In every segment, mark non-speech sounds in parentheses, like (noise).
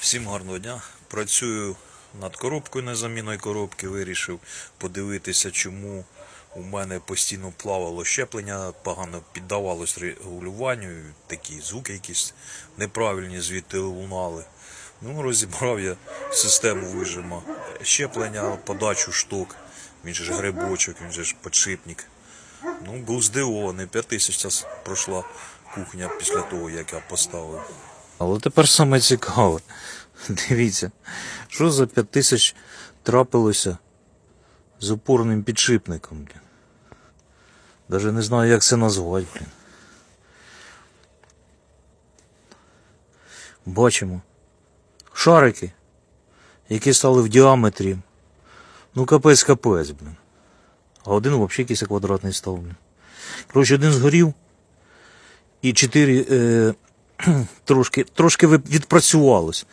Всім гарного дня. Працюю над коробкою на заміною коробки. Вирішив подивитися, чому у мене постійно плавало щеплення, погано піддавалось регулюванню, такі звуки якісь неправильні звідти лунали. Ну, розібрав я систему вижима щеплення, подачу шток. Він же ж грибочок, він же ж подшипник. Ну, був здивований. 5 тисяч пройшла кухня після того, як я поставив. Але тепер саме цікаве. Дивіться, що за 5 тисяч трапилося з опорним підшипником. Блін. Даже не знаю, як це назвати, блін. Бачимо. Шарики, які стали в діаметрі. Ну, капець капець, блін. А один взагалі якийсь квадратний став, блін. Коротше, один згорів. І чотири е, (clears throat) трошки, трошки відпрацювалось.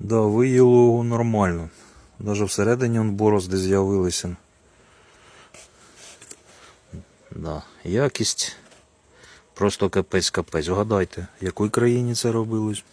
Да, виїло його нормально. Навіть всередині он борозди з'явилися. Да, якість. Просто капець капець. Вгадайте, в якій країні це робилось?